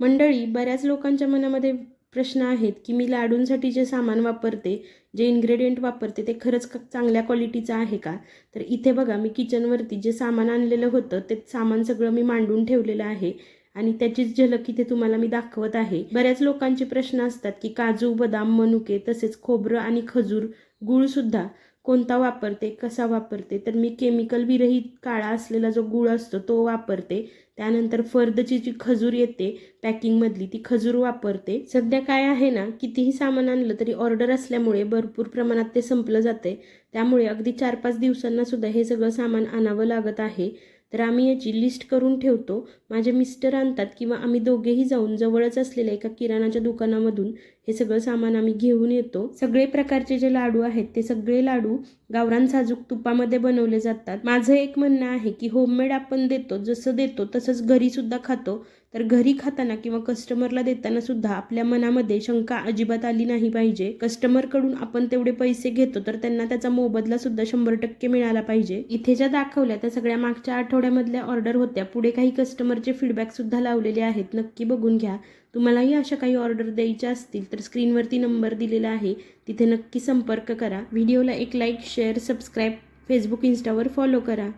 मंडळी बऱ्याच लोकांच्या मनामध्ये प्रश्न आहेत की मी लाडूंसाठी जे सामान वापरते जे इन्ग्रेडियंट वापरते ते खरंच चांगल्या क्वालिटीचं आहे का? तर इथे बघा मी किचनवरती जे सामान आणलेलं होतं ते सामान सगळं मी मांडून ठेवलेलं आहे. आणि त्याचीच झलक इथे तुम्हाला मी दाखवत आहे. बऱ्याच लोकांचे प्रश्न असतात की काजू बदाम मनुके तसेच खोबरं आणि खजूर गूळसुद्धा कोणता वापरते कसा वापरते? तर मी केमिकल विरहित काळा असलेला जो गूळ असतो तो वापरते. त्यानंतर फर्दची जी खजूर येते पॅकिंगमधली ती खजूर वापरते. सध्या काय आहे ना कितीही सामान आणलं तरी ऑर्डर असल्यामुळे भरपूर प्रमाणात ते संपलं जाते त्यामुळे अगदी चार पाच दिवसांना सुद्धा हे सगळं सामान आणावं लागत आहे. तर आम्ही याची लिस्ट करून ठेवतो. माझे मिस्टर आणतात किंवा आम्ही दोघेही जाऊन जवळच असलेल्या एका किराणाच्या दुकानामधून हे सगळं सामान आम्ही घेऊन येतो. सगळे प्रकारचे जे लाडू आहेत ते सगळे लाडू गावरान साजूक तुपामध्ये बनवले जातात. माझं एक म्हणणं आहे की होममेड आपण देतो जसं देतो तसंच घरी सुद्धा खातो. तर घरी खाताना किंवा कस्टमरला देताना सुद्धा आपल्या मनामध्ये शंका अजिबात आली नाही पाहिजे. कस्टमरकडून आपण तेवढे पैसे घेतो तर त्यांना त्याचा मोबदला सुद्धा शंभर टक्के मिळाला पाहिजे. इथे ज्या दाखवल्या त्या सगळ्या मागच्या आठवड्यामधल्या ऑर्डर होत्या. पुढे काही कस्टमरचे फीडबॅक सुद्धा लावलेले आहेत. नक्की बघून घ्या. तुम्हालाही अशा काही ऑर्डर द्यायच्या असतील तर स्क्रीनवरती नंबर दिलेला आहे. तिथे नक्की संपर्क करा. व्हिडिओला एक लाईक शेअर सबस्क्राईब फेसबुक इन्स्टावर फॉलो करा.